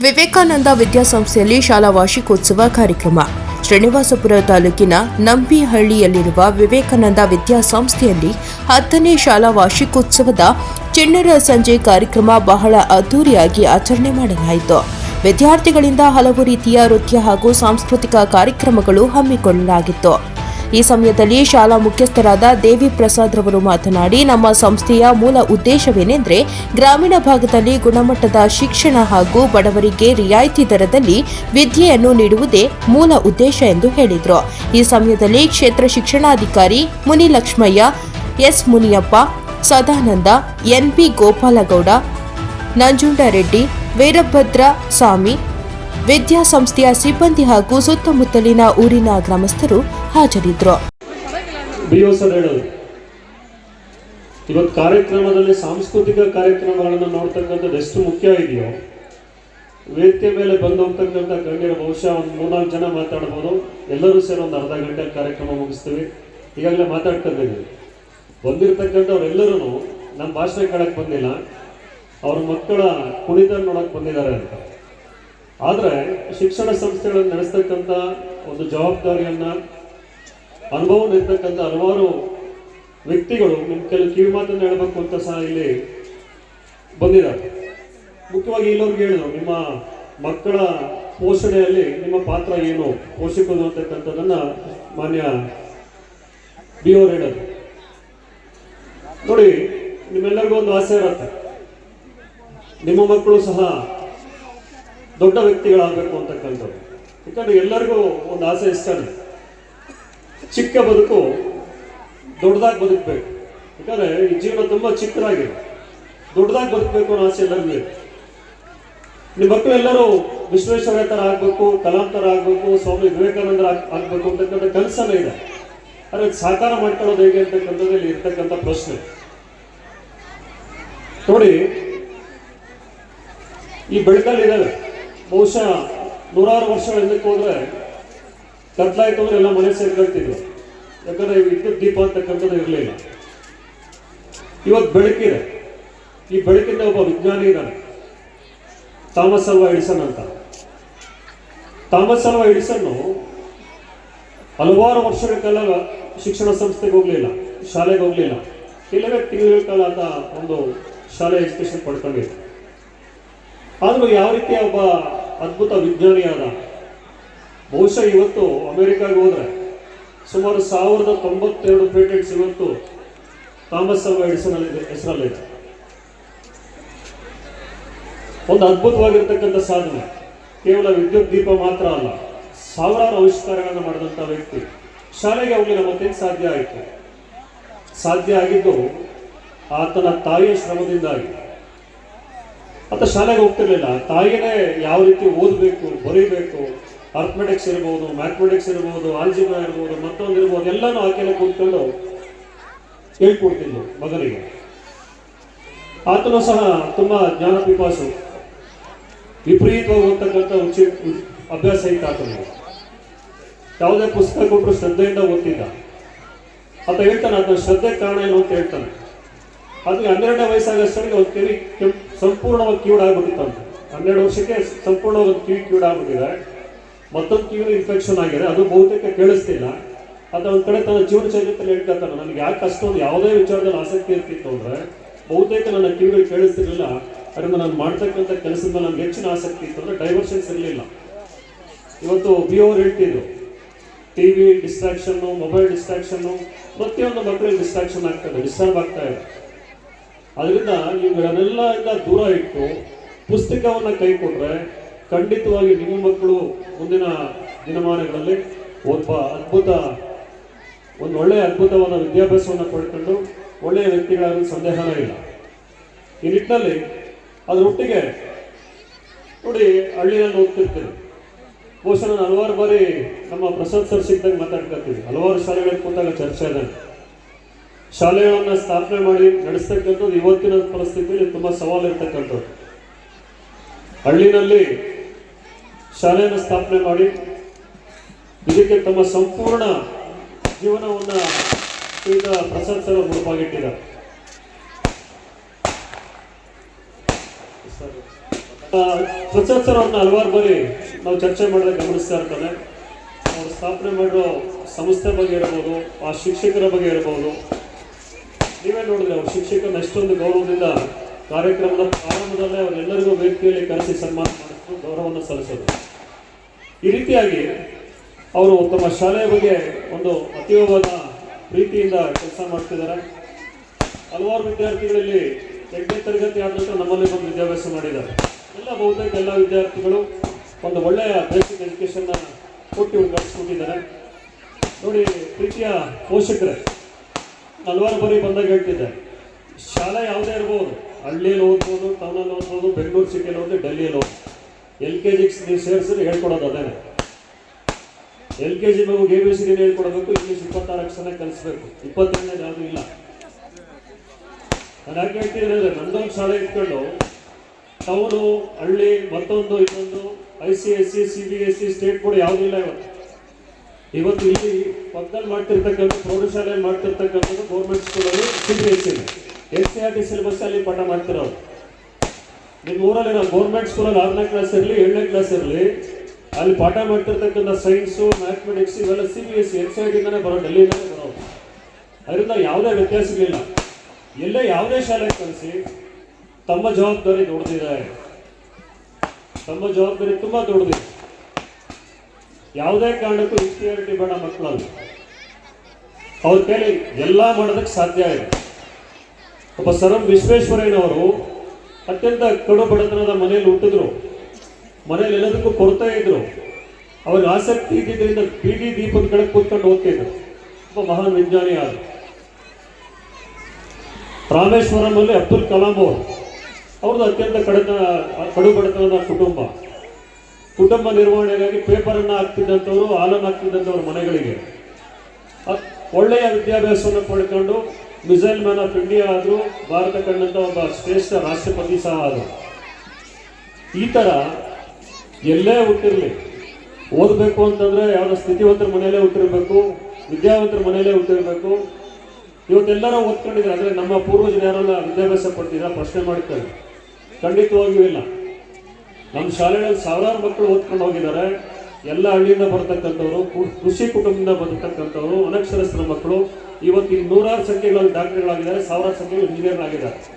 ವಿವೇಕಾನಂದ ವಿದ್ಯಾಸಂಸ್ಥೆಯಲ್ಲಿ ಶಾಲಾ ವಾರ್ಷಿಕೋತ್ಸವ ಕಾರ್ಯಕ್ರಮ. ಶ್ರೀನಿವಾಸಪುರ ತಾಲೂಕಿನ ನಂಬಿಹಳ್ಳಿಯಲ್ಲಿರುವ ವಿವೇಕಾನಂದ ವಿದ್ಯಾಸಂಸ್ಥೆಯಲ್ಲಿ ಹತ್ತನೇ ಶಾಲಾ ವಾರ್ಷಿಕೋತ್ಸವದ ಚಿಣ್ಣರ ಸಂಜೆ ಕಾರ್ಯಕ್ರಮ ಬಹಳ ಅದ್ದೂರಿಯಾಗಿ ಆಚರಣೆ ಮಾಡಲಾಯಿತು. ವಿದ್ಯಾರ್ಥಿಗಳಿಂದ ಹಲವು ರೀತಿಯ ನೃತ್ಯ ಹಾಗೂ ಸಾಂಸ್ಕೃತಿಕ ಕಾರ್ಯಕ್ರಮಗಳು ಹಮ್ಮಿಕೊಳ್ಳಲಾಗಿತ್ತು. ಈ ಸಮಯದಲ್ಲಿ ಶಾಲಾ ಮುಖ್ಯಸ್ಥರಾದ ದೇವಿ ಪ್ರಸಾದ್ ರವರು ಮಾತನಾಡಿ, ನಮ್ಮ ಸಂಸ್ಥೆಯ ಮೂಲ ಉದ್ದೇಶವೇನೆಂದರೆ ಗ್ರಾಮೀಣ ಭಾಗದಲ್ಲಿ ಗುಣಮಟ್ಟದ ಶಿಕ್ಷಣ ಹಾಗೂ ಬಡವರಿಗೆ ರಿಯಾಯಿತಿ ದರದಲ್ಲಿ ವಿದ್ಯೆಯನ್ನು ನೀಡುವುದೇ ಮೂಲ ಉದ್ದೇಶ ಎಂದು ಹೇಳಿದರು. ಈ ಸಮಯದಲ್ಲಿ ಕ್ಷೇತ್ರ ಶಿಕ್ಷಣಾಧಿಕಾರಿ ಮುನಿಲಕ್ಷ್ಮಯ್ಯ, ಎಸ್ ಮುನಿಯಪ್ಪ, ಸದಾನಂದ ಎನ್ಪಿ ಗೋಪಾಲಗೌಡ, ನಂಜುಂಡರೆಡ್ಡಿ ವೀರಭದ್ರ ಸ್ವಾಮಿ ವಿದ್ಯಾಸಂಸ್ಥೆಯ ಸಿಬ್ಬಂದಿ ಹಾಗೂ ಸುತ್ತಮುತ್ತಲಿನ ಊರಿನ ಗ್ರಾಮಸ್ಥರು ಹಾಜರಿದ್ದರು. ಇವತ್ತು ಕಾರ್ಯಕ್ರಮದಲ್ಲಿ ಸಾಂಸ್ಕೃತಿಕ ಕಾರ್ಯಕ್ರಮಗಳನ್ನು ನೋಡ್ತಕ್ಕಂಥದ್ದು ಎಷ್ಟು ಮುಖ್ಯ ಇದೆಯೋ, ವೇದಿಕೆ ಮೇಲೆ ಬಂದು ಹೋಗ್ತಕ್ಕಂಥ ಗಣ್ಯರು ಬಹುಶಃ ಒಂದು ಮೂರ್ನಾಲ್ಕು ಜನ ಮಾತಾಡ್ಬೋದು. ಎಲ್ಲರೂ ಸೇರಿ ಒಂದು ಅರ್ಧ ಗಂಟೆ ಕಾರ್ಯಕ್ರಮ ಮುಗಿಸ್ತೀವಿ. ಈಗಾಗಲೇ ಮಾತಾಡ್ಕೊಂಡಿದ್ದೀವಿ. ಬಂದಿರತಕ್ಕಂಥವ್ರೆಲ್ಲರೂ ನಮ್ಮ ಭಾಷಣ ಕೇಳಕ್ಕೆ ಬಂದಿಲ್ಲ. ಅವ್ರ ಮಕ್ಕಳ ಕುಣಿತ ನೋಡಕ್ಕೆ ಬಂದಿದ್ದಾರೆ ಅಂತ. ಆದರೆ ಶಿಕ್ಷಣ ಸಂಸ್ಥೆಗಳನ್ನು ನಡೆಸ್ತಕ್ಕಂಥ ಒಂದು ಜವಾಬ್ದಾರಿಯನ್ನು ಅನುಭವ ಹಲವಾರು ವ್ಯಕ್ತಿಗಳು ನಿಮ್ಮ ಕೆಲವು ಕಿವಿ ಮಾತನ್ನು ಹೇಳಬೇಕು ಅಂತ ಸಹ ಇಲ್ಲಿ ಬಂದಿದ್ದಾರೆ. ಮುಖ್ಯವಾಗಿ ಇಲ್ಲವ್ರಿಗೆ ಹೇಳಿದ್ರು, ನಿಮ್ಮ ಮಕ್ಕಳ ಪೋಷಣೆಯಲ್ಲಿ ನಿಮ್ಮ ಪಾತ್ರ ಏನು, ಪೋಷಕರು ಅಂತಕ್ಕಂಥದ್ದನ್ನ ಮಾನ್ಯ ಬಿ ಅವರು ಹೇಳೋದು ನೋಡಿ, ನಿಮ್ಮೆಲ್ಲರಿಗೂ ಒಂದು ಆಸೆ ಇರುತ್ತೆ. ನಿಮ್ಮ ಮಕ್ಕಳು ಸಹ ದೊಡ್ಡ ವ್ಯಕ್ತಿಗಳಾಗಬೇಕು ಅಂತಕ್ಕಂಥದ್ದು ಯಾಕಂದ್ರೆ ಎಲ್ಲರಿಗೂ ಒಂದು ಆಸೆ ಇಷ್ಟನೇ. ಚಿಕ್ಕ ಬದುಕು ದೊಡ್ಡದಾಗಿ ಬದುಕಬೇಕು. ಯಾಕಂದ್ರೆ ಈ ಜೀವನ ತುಂಬಾ ಚಿಕ್ಕದಾಗಿದೆ. ದೊಡ್ಡದಾಗಿ ಬದುಕಬೇಕು ಅನ್ನೋ ಆಸೆ ಎಲ್ಲರಿಗೂ ಇದೆ. ನಿಮ್ಮ ಮಕ್ಕಳೆಲ್ಲರೂ ವಿಶ್ವೇಶ್ವರಯ್ಯ ಥರ ಆಗಬೇಕು ಕಲಾಂತರ ಆಗ್ಬೇಕು, ಸ್ವಾಮಿ ವಿವೇಕಾನಂದರ ಆಗಬೇಕು ಅಂತಕ್ಕಂಥ ಕನಸನ್ನ ಇದೆ. ಆದರೆ ಸಾಕಾರ ಮಾಡ್ಕೊಳ್ಳೋದು ಹೇಗೆ ಅಂತಕ್ಕಂಥದ್ದು ಇಲ್ಲಿ ಇರ್ತಕ್ಕಂಥ ಪ್ರಶ್ನೆ. ನೋಡಿ, ಈ ಬೆಳಕಲ್ಲಿದ್ದಾವೆ ಬಹುಶಃ ನೂರಾರು ವರ್ಷಗಳ ಹಿಂದಕ್ಕೆ ಹೋದ್ರೆ ಕತ್ಲಾಯ್ತು ಅಂದ್ರೆ ಎಲ್ಲ ಮನೆ ಸೇರ್ಕೊಳ್ತಿದ್ರು. ಯಾಕಂದ್ರೆ ವಿದ್ಯುತ್ ದೀಪ ಅಂತಕ್ಕಂಥದ್ದು ಇರಲಿಲ್ಲ. ಇವತ್ತು ಬೆಳಕಿದೆ. ಈ ಬೆಳಕಿಂದ ಒಬ್ಬ ವಿಜ್ಞಾನಿ ಇದ್ದಾನೆ. ಥಾಮಸ್ ಅಲ್ವಾ ಎಡಿಸನ್ ಅಂತ. ಥಾಮಸ್ ಅಲ್ವಾ ಎಡಿಸನ್ನು ಹಲವಾರು ವರ್ಷಗಳ ಕಾಲ ಶಿಕ್ಷಣ ಸಂಸ್ಥೆಗೆ ಹೋಗಲಿಲ್ಲ, ಶಾಲೆಗೆ ಹೋಗಲಿಲ್ಲ. ಇಲ್ಲವೇ ತಿಂಗಳ ಕಾಲ ಅಂತ ಒಂದು ಶಾಲೆ ಎಜುಕೇಶನ್ ಪಡ್ಕೊಂಡಿದ್ದ ಆದರೂ ಯಾವ ರೀತಿಯ ಒಬ್ಬ ಅದ್ಭುತ ವಿಜ್ಞಾನಿಯಾದ? ಬಹುಶಃ ಇವತ್ತು ಅಮೆರಿಕಾಗೆ ಹೋದರೆ ಸುಮಾರು ಸಾವಿರದ ತೊಂಬತ್ತೆರಡು ಪೇಟೆಂಟ್ಸ್ ಇವತ್ತು ಥಾಮಸ್ ಅವ ಎಡಿಸನ್ ಹೆಸರಲ್ಲಿದೆ ಒಂದು ಅದ್ಭುತವಾಗಿರ್ತಕ್ಕಂಥ ಸಾಧನೆ. ಕೇವಲ ವಿದ್ಯುತ್ ದೀಪ ಮಾತ್ರ ಅಲ್ಲ, ಸಾವಿರಾರು ಆವಿಷ್ಕಾರಗಳನ್ನು ಮಾಡಿದಂಥ ವ್ಯಕ್ತಿ. ಶಾಲೆಗೆ ಹೋಗಲಿಲ್ಲ ಮತ್ತೆ ಸಾಧ್ಯ ಆಯಿತು? ಸಾಧ್ಯ ಆಗಿದ್ದು ಆತನ ತಾಯಿಯ ಶ್ರಮದಿಂದಾಗಿ. ಆತ ಶಾಲೆಗೆ ಹೋಗ್ತಿರ್ಲಿಲ್ಲ. ತಾಯಿಗೆ ಯಾವ ರೀತಿ ಓದಬೇಕು, ಬರೀಬೇಕು ಅರ್ಥಮೆಟಿಕ್ಸ್ ಇರ್ಬೋದು ಮ್ಯಾಥಮೆಟಿಕ್ಸ್ ಇರ್ಬೋದು ಆಲ್ಜಿಬ್ರಾ ಇರ್ಬೋದು, ಮತ್ತೊಂದು ಇರ್ಬೋದು, ಎಲ್ಲನೂ ಆಕೆಲ್ಲ ಕೂತ್ಕೊಂಡು ಹೇಳ್ಕೊಡ್ತಿದ್ಲು ಮಗನಿಗೆ. ಆತನು ಸಹ ತುಂಬಾ ಜ್ಞಾನ ಪಿಪಾಸು ವಿಪರೀತವಾಗಿ ಓದ್ತಕ್ಕಂಥ ಉಚಿ ಅಭ್ಯಾಸ ಇತ್ತು ಆತನಿಗೆ. ಯಾವುದೇ ಪುಸ್ತಕ ಕೊಟ್ಟರು ಶ್ರದ್ಧೆಯಿಂದ ಓದ್ತಿದ್ದ. ಆತ ಹೇಳ್ತಾನೆ, ಆತನ ಶ್ರದ್ಧೆ ಕಾರಣ ಏನು? ಅಂತ ಹೇಳ್ತಾನೆ. ಅದಕ್ಕೆ ಹನ್ನೆರಡನೇ ವಯಸ್ಸಾಗಷ್ಟರಿಗೆ ಒಂದು ಕಿವಿ ಕೆಂಪ್ ಸಂಪೂರ್ಣವಾಗಿ ಕಿವಿಡ್ ಆಗ್ಬಿಟ್ಟಿತ್ತಂತೆ. ಹನ್ನೆರಡು ವರ್ಷಕ್ಕೆ ಸಂಪೂರ್ಣವಾಗಿ ಒಂದು ಕಿವಿ ಕಿವಿಡ್ ಆಗ್ಬಿಟ್ಟಿದೆ. ಮತ್ತೊಂದು ಕಿವಿ ಇನ್ಫೆಕ್ಷನ್ ಆಗಿದೆ. ಅದು ಬಹುತೇಕ ಕೇಳಿಸ್ತಿಲ್ಲ ಆತ ಒಂದು ಕಡೆ ತನ್ನ ಜೀವನ ಚರಿತ್ರೆಯಲ್ಲಿ ಹೇಳ್ತಾನೆ ನನಗೆ ಯಾಕೆ ಅಷ್ಟೊಂದು ಯಾವುದೇ ವಿಚಾರದಲ್ಲಿ ಆಸಕ್ತಿ ಇರ್ತಿತ್ತು ಅಂದರೆ, ಬಹುತೇಕ ನನ್ನ ಕಿವಿಗಳು ಕೇಳಿಸ್ತಿರಲಿಲ್ಲ. ಅದರಿಂದ ನಾನು ಮಾಡ್ತಕ್ಕಂಥ ಕೆಲಸದ ನನಗೆ ಹೆಚ್ಚಿನ ಆಸಕ್ತಿ ಇತ್ತು ಅಂದರೆ ಡೈವರ್ಷನ್ಸ್ ಇರಲಿಲ್ಲ. ಇವತ್ತು ಬಿ ಓರ್ ಹೇಳ್ತಿದ್ರು. ಟಿವಿ ಡಿಸ್ಟ್ರಾಕ್ಷನ್ನು ಮೊಬೈಲ್ ಡಿಸ್ಟ್ರಾಕ್ಷನ್ನು ಪ್ರತಿಯೊಂದು ಮಕ್ಕಳಿಗೆ ಡಿಸ್ಟ್ರಾಕ್ಷನ್ ಆಗ್ತದೆ ಡಿಸ್ಟರ್ಬ್ ಆಗ್ತಾ ಇದೆ. ಅದರಿಂದ ಇವುಗಳನ್ನೆಲ್ಲ ಇಂದ ದೂರ ಇಟ್ಟು ಪುಸ್ತಕವನ್ನು ಕೈ ಕೊಟ್ಟರೆ ಖಂಡಿತವಾಗಿ ನಿಮ್ಮ ಮಕ್ಕಳು ಮುಂದಿನ ದಿನಮಾನಗಳಲ್ಲಿ ಒಬ್ಬ ಅದ್ಭುತ, ಒಂದು ಒಳ್ಳೆಯ ಅದ್ಭುತವಾದ ವಿದ್ಯಾಭ್ಯಾಸವನ್ನು ಪಡ್ಕೊಂಡು ಒಳ್ಳೆಯ ವ್ಯಕ್ತಿಗಳಾಗಲು ಸಂದೇಹನೇ ಇಲ್ಲ. ಈ ನಿಟ್ಟಿನಲ್ಲಿ ಅದರೊಟ್ಟಿಗೆ ನೋಡಿ ಹಳ್ಳಿನಲ್ಲಿ ಹೋಗ್ತಿರ್ತೀನಿ ಬಹುಶಃ ನಾನು ಹಲವಾರು ಬಾರಿ ನಮ್ಮ ಪ್ರಸಾದ್ ಸರ್ ಸಿಕ್ಕಿದಾಗ ಮಾತಾಡ್ಕೊತೀವಿ ಹಲವಾರು ಶಾಲೆಗಳಿಗೆ ಕೂತಾಗ ಚರ್ಚೆ ಇದೆ ಶಾಲೆಗಳನ್ನ ಸ್ಥಾಪನೆ ಮಾಡಿ ನಡೆಸ್ತಕ್ಕಂಥದ್ದು ಇವತ್ತಿನ ಪರಿಸ್ಥಿತಿಯಲ್ಲಿ ತುಂಬಾ ಸವಾಲು ಇರ್ತಕ್ಕಂಥದ್ದು ಹಳ್ಳಿನಲ್ಲಿ ಶಾಲೆಯನ್ನು ಸ್ಥಾಪನೆ ಮಾಡಿ ಇದಕ್ಕೆ ತಮ್ಮ ಸಂಪೂರ್ಣ ಜೀವನವನ್ನ ಈಗ ಪ್ರಸಾದ್ ಸರ್ ಆ, ಪ್ರಸಾದ್ ಸರ್ ಅವ್ರನ್ನ ಹಲವಾರು ಬಾರಿ ನಾವು ಚರ್ಚೆ ಮಾಡಿದಾಗ ಗಮನಿಸ್ತಾ ಇರ್ತಾನೆ ಅವ್ರು ಸ್ಥಾಪನೆ ಮಾಡಿರೋ ಸಂಸ್ಥೆ ಬಗ್ಗೆ ಇರ್ಬೋದು ಆ ಶಿಕ್ಷಕರ ಬಗ್ಗೆ ಇರ್ಬೋದು ನೀವೇ ನೋಡಿದ್ರೆ ಅವ್ರ ಶಿಕ್ಷಕರನ್ನ ಎಷ್ಟೊಂದು ಗೌರವದಿಂದ ಕಾರ್ಯಕ್ರಮದ ಪ್ರಾರಂಭದಲ್ಲೇ ಅವರೆಲ್ಲರಿಗೂ ವೇದಿಕೆಯಲ್ಲಿ ಕರೆಸಿ ಸನ್ಮಾನ ಮಾಡಿದ್ರು ಗೌರವವನ್ನು ಸಲ್ಲಿಸೋದು. ಈ ರೀತಿಯಾಗಿ ಅವರು ತಮ್ಮ ಶಾಲೆಯ ಬಗ್ಗೆ ಒಂದು ಅತೀವವಾದ ಪ್ರೀತಿಯಿಂದ ಕೆಲಸ ಮಾಡ್ತಿದ್ದಾರೆ. ಹಲವಾರು ವಿದ್ಯಾರ್ಥಿಗಳಲ್ಲಿ ಎಂಟನೇ ತರಗತಿ ಆದ ನಂತರ ನಮ್ಮಲ್ಲಿ ಬಂದು ವಿದ್ಯಾಭ್ಯಾಸ ಮಾಡಿದ್ದಾರೆ. ಎಲ್ಲ ಬಹುತೇಕ ಎಲ್ಲ ವಿದ್ಯಾರ್ಥಿಗಳು ಒಂದು ಒಳ್ಳೆಯ ಬೇಸಿಕ್ ಎಜುಕೇಷನ್ನ ಕೊಟ್ಟು ಉದ್ಘಾಟಿಸ್ಕೊಂಡಿದ್ದಾರೆ ನೋಡಿ, ಪ್ರೀತಿಯ ಪೋಷಕರೇ ಬಾರಿ ಬಂದಾಗ ಹೇಳ್ತಿದ್ದೆ. ಶಾಲೆ ಯಾವುದೇ ಇರ್ಬೋದು, ಹಳ್ಳಿಯಲ್ಲಿ ಓದ್ಬೋದು ಟೌನಲ್ಲಿ ಓದ್ಬೋದು, ಬೆಂಗಳೂರು ಸಿಟಿಯಲ್ಲಿ ಓದಿ ಡೆಲ್ಲಿಯಲ್ಲಿ ಓದಿ ಎಲ್ ಕೆ ಜಿಗೆ ನೀವು ಸೇರಿಸಿದ್ರೆ ಹೇಳ್ಕೊಡೋದು ಅದೇ ಎಲ್ ಕೆ ಜಿ ನಾವು ಎ ಬಿ ಸಿ ಡಿ ಹೇಳ್ಕೊಡ್ಬೇಕು ಇಂಗ್ಲೀಷ್ ಇಪ್ಪತ್ತಾರು ಅಕ್ಷರ ಕಲಿಸ್ಬೇಕು. ಇಪ್ಪತ್ತೆರಡನೇ ಯಾವುದೂ ಇಲ್ಲ. ನಾನು ಯಾಕೆ ಹೇಳ್ತೀನಿ ನಂದೊಂದು ಶಾಲೆ ಇಟ್ಕೊಂಡು ಟೌನು ಹಳ್ಳಿ, ಮತ್ತೊಂದು, ಇನ್ನೊಂದು I C S C C B S C state board ಯಾವುದೂ ಇಲ್ಲ ಇವತ್ತು. ಇವತ್ತು ಇಲ್ಲಿ ಪಕ್ಕದಲ್ಲಿ ಮಾಡ್ತಿರ್ತಕ್ಕಂಥ ಪ್ರೌಢಶಾಲೆಯಲ್ಲಿ ಮಾಡ್ತಿರ್ತಕ್ಕಂಥದ್ದು ಗೌರ್ಮೆಂಟ್ ಸ್ಕೂಲಲ್ಲಿ C B S C S C R T syllabus ಅಲ್ಲಿ ಪಾಠ ಮಾಡ್ತಿರೋರು. ನಿಮ್ಮ ಊರಲ್ಲಿ ನಾವು ಗೌರ್ಮೆಂಟ್ ಸ್ಕೂಲಲ್ಲಿ ಆರನೇ ಕ್ಲಾಸ್ ಇರಲಿ, ಏಳನೇ ಕ್ಲಾಸ್ ಇರಲಿ, ಅಲ್ಲಿ ಪಾಠ ಮಾಡ್ತಿರ್ತಕ್ಕಂಥ ಸೈನ್ಸು ಮ್ಯಾಥಮೆಟಿಕ್ಸ್ ಇವೆಲ್ಲ C B S C N C R ಟಿಂದಾನೇ ಬರೋ, ಡೆಲ್ಲಿಯಿಂದನೇ ಬರೋದು ಅದರಿಂದ ಯಾವುದೇ ವ್ಯತ್ಯಾಸಗಳಿಲ್ಲ. ಎಲ್ಲೇ ಯಾವುದೇ ಶಾಲೆಗೆ ಕಲಿಸಿ ತಮ್ಮ ಜವಾಬ್ದಾರಿ ದೊಡ್ಡದಿದೆ. ತಮ್ಮ ಜವಾಬ್ದಾರಿ ತುಂಬ ದೊಡ್ಡದಿದೆ. ಯಾವುದೇ ಕಾರಣಕ್ಕೂ ಇನ್ಫಿಯಾರಿಟಿ ಬೇಡ ಮಕ್ಕಳಲ್ಲಿ. ಅವ್ರ ಕೇಳಿ, ಎಲ್ಲ ಮಾಡೋದಕ್ಕೆ ಸಾಧ್ಯ ಇದೆ. ಒಬ್ಬ ಸರ್ ವಿಶ್ವೇಶ್ವರಯ್ಯನವರು ಅತ್ಯಂತ ಕಡು ಬಡತನದ ಮನೆಯಲ್ಲಿ ಹುಟ್ಟಿದ್ರು. ಮನೆಯಲ್ಲಿ ಎಲ್ಲದಕ್ಕೂ ಕೊರತೆ ಇದ್ರು. ಅವ್ರಿಗೆ ಆಸಕ್ತಿ ಇದ್ದಿದ್ದರಿಂದ ಬೀದಿ ದೀಪದ ಕಡೆ ಕೂತ್ಕೊಂಡು ಹೋಗ್ತಿದ್ರು ಒಬ್ಬ ಮಹಾನ್ ವಿಜ್ಞಾನಿ ಆದ ರಾಮೇಶ್ವರಮಲ್ಲಿ ಅಬ್ದುಲ್ ಕಲಾಂ ಅವರು. ಅವ್ರದ್ದು ಅತ್ಯಂತ ಕಡತನ, ಕಡು ಬಡತನದ ಕುಟುಂಬ. ಕುಟುಂಬ ನಿರ್ವಹಣೆಗಾಗಿ ಪೇಪರನ್ನು ಹಾಕ್ತಿದ್ದಂಥವ್ರು, ಹಾಲನ್ನು ಹಾಕ್ತಿದ್ದಂಥವ್ರ ಮನೆಗಳಿಗೆ. ಒಳ್ಳೆಯ ವಿದ್ಯಾಭ್ಯಾಸವನ್ನು ಪಡ್ಕೊಂಡು ಮಿಸೈಲ್ ಮ್ಯಾನ್ ಆಫ್ ಇಂಡಿಯಾ ಆದರೂ ಭಾರತ ಕಂಡಂಥ ಒಬ್ಬ ಶ್ರೇಷ್ಠ ರಾಷ್ಟ್ರಪತಿ ಸಹ ಆದರು. ಈ ಥರ ಎಲ್ಲೇ ಹುಟ್ಟಿರಲಿ. ಓದಬೇಕು ಅಂತಂದರೆ ಯಾವುದೋ ಸ್ಥಿತಿವಂತರ ಮನೆಯಲ್ಲೇ ಹುಟ್ಟಿರ್ಬೇಕು, ವಿದ್ಯಾವಂತರ ಮನೆಯಲ್ಲೇ ಹುಟ್ಟಿರ್ಬೇಕು. ಇವತ್ತೆಲ್ಲರೂ ಓದ್ಕೊಂಡಿದ್ದಾರೆ ಅಂದ್ರೆ ನಮ್ಮ ಪೂರ್ವಜನ ಯಾರೆಲ್ಲ ವಿದ್ಯಾಭ್ಯಾಸ ಪಡ್ತೀರಾ? ಪ್ರಶ್ನೆ ಮಾಡ್ತಾರೆ. ಖಂಡಿತವಾಗಿಯೂ ಇಲ್ಲ. ನಮ್ಮ ಶಾಲೆಗಳಲ್ಲಿ ಸಾವಿರಾರು ಮಕ್ಕಳು ಓದ್ಕೊಂಡು ಹೋಗಿದ್ದಾರೆ. ಎಲ್ಲ ಹಳ್ಳಿಯಿಂದ ಬರ್ತಕ್ಕಂಥವ್ರು ಕೃಷಿ ಕುಟುಂಬದಿಂದ ಬರ್ತಕ್ಕಂಥವ್ರು ಅನಕ್ಷರಸ್ಥರ ಮಕ್ಕಳು. ಇವತ್ತು ಇಲ್ಲಿ ನೂರಾರು ಸಂಖ್ಯೆಗಳಲ್ಲಿ ಡಾಕ್ಟರ್ಗಳಾಗಿದ್ದಾರೆ, ಸಾವಿರಾರು ಸಂಖ್ಯೆಗಳು ಇಂಜಿನಿಯರ್ಗಳಾಗಿದ್ದಾರೆ